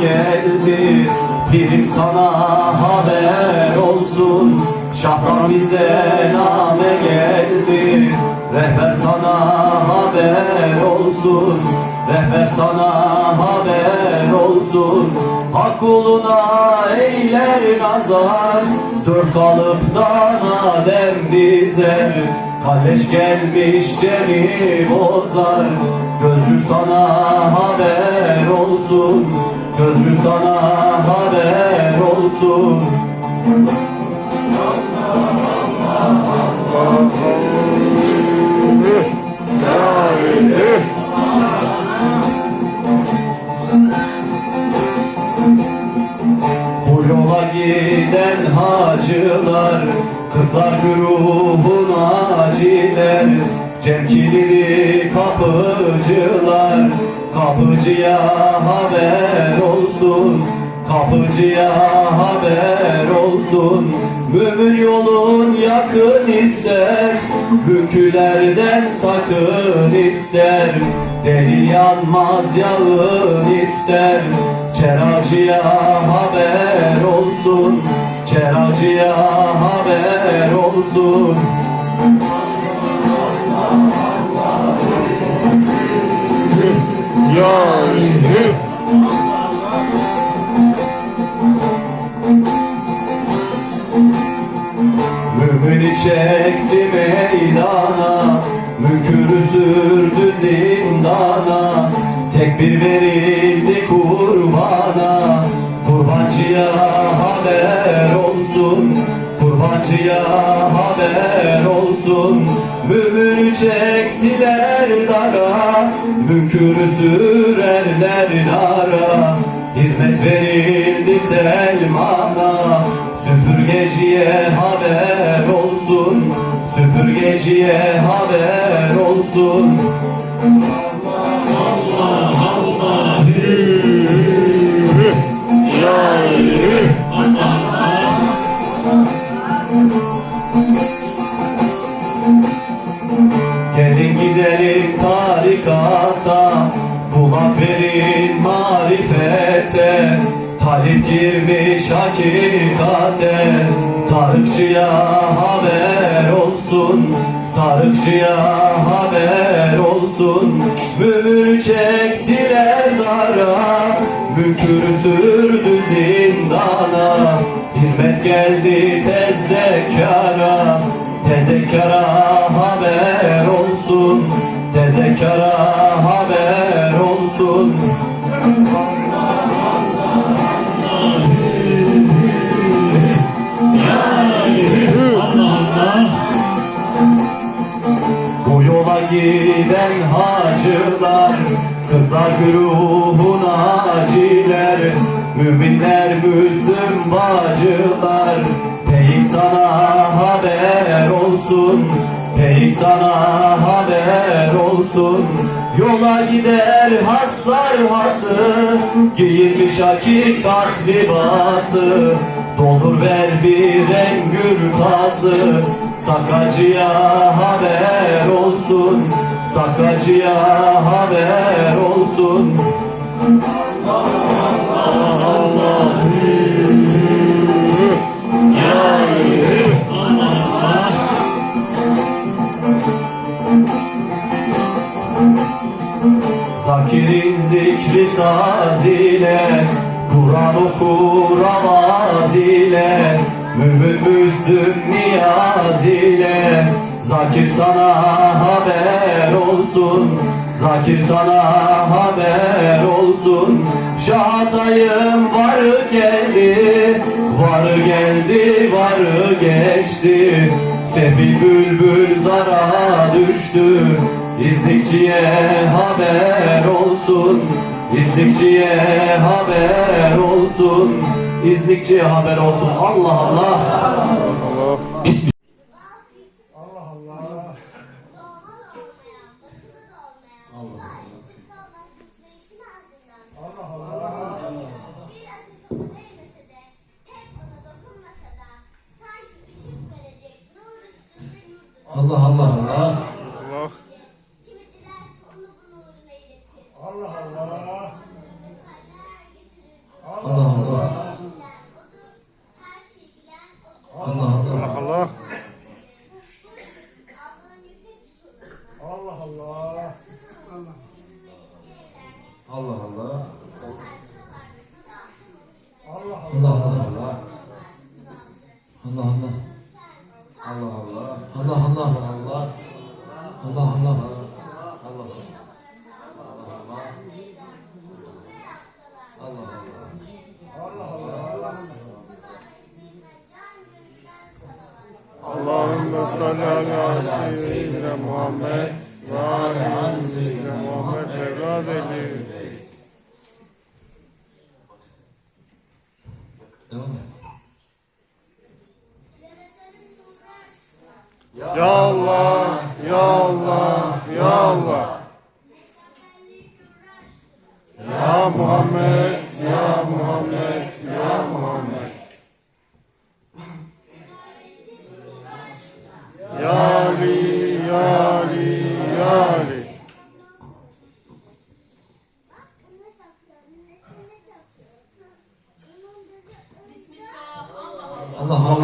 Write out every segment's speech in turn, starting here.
geldi Pirim sana haber olsun. Şahtan bize name geldi Rehber sana haber olsun. Rehber sana haber olsun. Hak kuluna eyler nazar. Dört kalıptan Adem dizer Kalleş gelmiş cemi bozar. Gözcü sana haber olsun Gözcü sana haber olsun. Bu yola giden hacılar Kırklar grubun aciler Cemkili kapıcılar Kapıcıya haber olsun Kapıcıya haber olsun. Mümin yolun yakın ister Bükülerden sakın ister. Deli yanmaz yağın ister. Çeracıya haber olsun Çeracıya haber olsun Mümini çekti meydana Mümkünü sürdü zindana. Tekbir verildi kurbana Kurbancıya Kurbancıya haber olsun. Mümkünü çektiler dara. Mümkünü sürerler nara Hizmet verildi Selman'a. Süpürgeciye haber olsun. Süpürgeciye haber olsun. Gelin girmiş hakikate Tarıkçıya haber olsun. Tarıkçıya haber olsun. Mümür çektiler dara Mükür sürdü zindana. Hizmet geldi tezekkara Tezekkara haber olsun. Tezekkara Kırklar grubun aciler Müminler Müslüm bacılar. Peyik sana haber olsun Peyik sana haber olsun. Yola gider haslar hası Giyinmiş hakikat libası. Doldur ver bir engür tası Sakacıya haber olsun Sakacıya haber olsun. Zakirin zikri saz ile Kur'an okur avaz ile Mümin Müslüm Zakir sana haber olsun Zakir sana haber olsun. Şahatayım var geldi Var geldi var geçti. Sefil bülbül zara düştü İzlikçiye haber olsun. İzlikçiye haber olsun. İzlikçiye haber olsun. Allah Allah. Bismillah Allah Allah salli ala seyyidina Muhammed ve ala seyyidina Muhammed ve. Ya Allah, Ya Allah, Ya Allah. Allah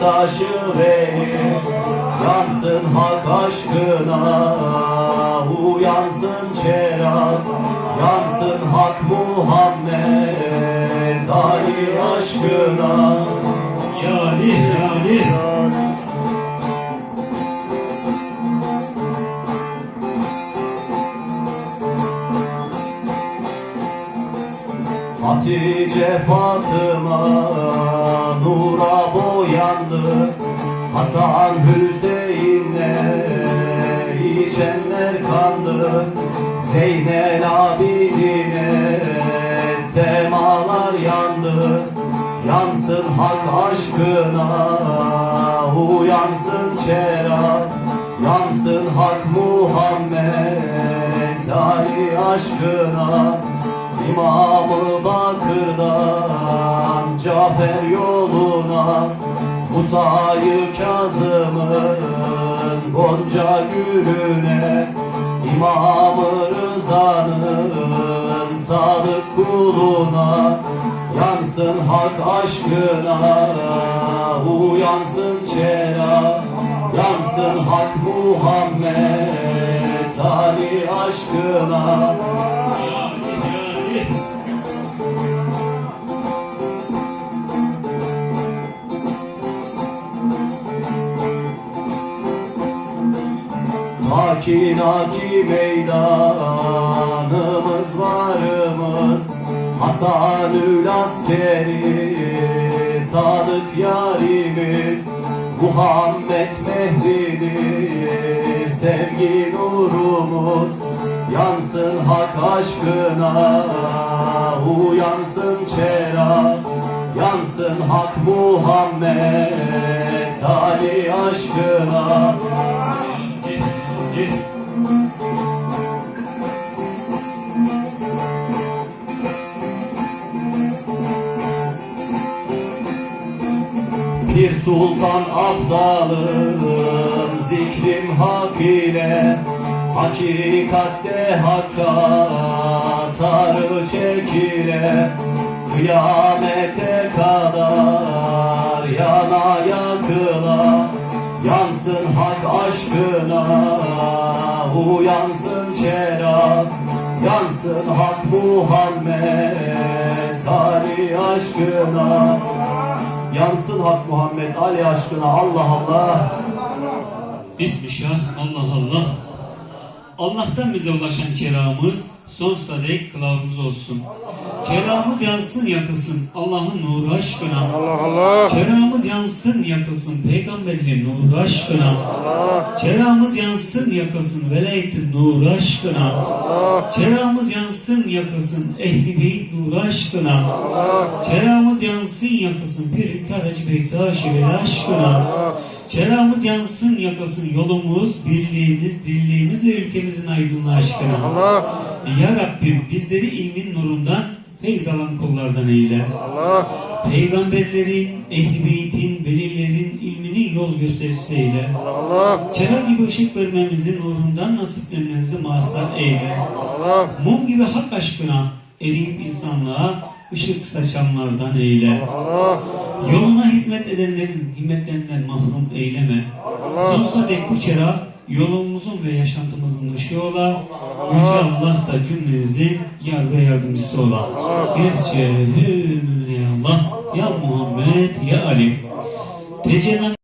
Bektaşı veli Yansın hak aşkına. Uyansın çera Yansın hak Muhammed. Ali aşkına. Yani yani Hatice Fatıma nura boyandı. Hasan Hüseyin'le içenler kandı. Zeynel abidine semalar yandı. Yansın hak aşkına uyansın çera Yansın hak Muhammed Ali aşkına İmam-ı Bakır'dan Cafer yoluna Musa'yı Kazım'ın Gonca gülüne İmam-ı Rıza'nın Sadık kuluna Yansın hak aşkına Uyansın çera Yansın hak Muhammed Ali aşkına Makinaki meydanımız varımız. Hasanül askeri sadık yarimiz. Muhammed Mehdi'dir sevgi nurumuz. Yansın hak aşkına uyansın çera. Yansın hak Muhammed Ali aşkına Bir sultan abdalım zikrim hak ile Hakikatte hakka tarı çekile Kıyamete kadar yana yakıla Yansın hak aşkına uyansın çera Yansın hak Muhammed Ali aşkına Yansın hak Muhammed Ali aşkına Allah Allah Bismillah Allah Allah Allah'tan bize ulaşan kelamımız sonsuza dek kılavuz olsun. Keramız yansın yakılsın Allah'ın nuru aşkına. Allah Allah. Keramız yansın yakılsın peygamberin nuru aşkına. Allah. Keramız yansın yakılsın velayetin nuru aşkına. Allah. Keramız yansın yakılsın ehli beyt nuru aşkına. Allah. Keramız yansın yakılsın bir Hacı Bektaş ve aşkına. Keramız yansın yakasın yolumuz, birliğimiz, dirliğimiz ve ülkemizin aydınlığı aşkına. Allah. Ya Rabbim bizleri ilmin nurundan feyz alan kullardan eyle. Allah. Peygamberlerin, ehl-i beytin, velilerin ilminin yol göstericisi eyle. Allah. Çera gibi ışık vermemizin nurundan nasiplenmemizi mazhar eyle. Allah. Mum gibi hak aşkına eriyip insanlığa ışık saçanlardan eyle. Allah. Yoluna hizmet edenlerin himmetlerinden mahrum eyleme. Sonsuza dek bu çera yolumuzun ve yaşantımızın ışığı ola. Yüce Allah da cümlenizin yar ve yardımcısı ola. Gerçi ya Allah, ya Muhammed, ya Ali. Tecelli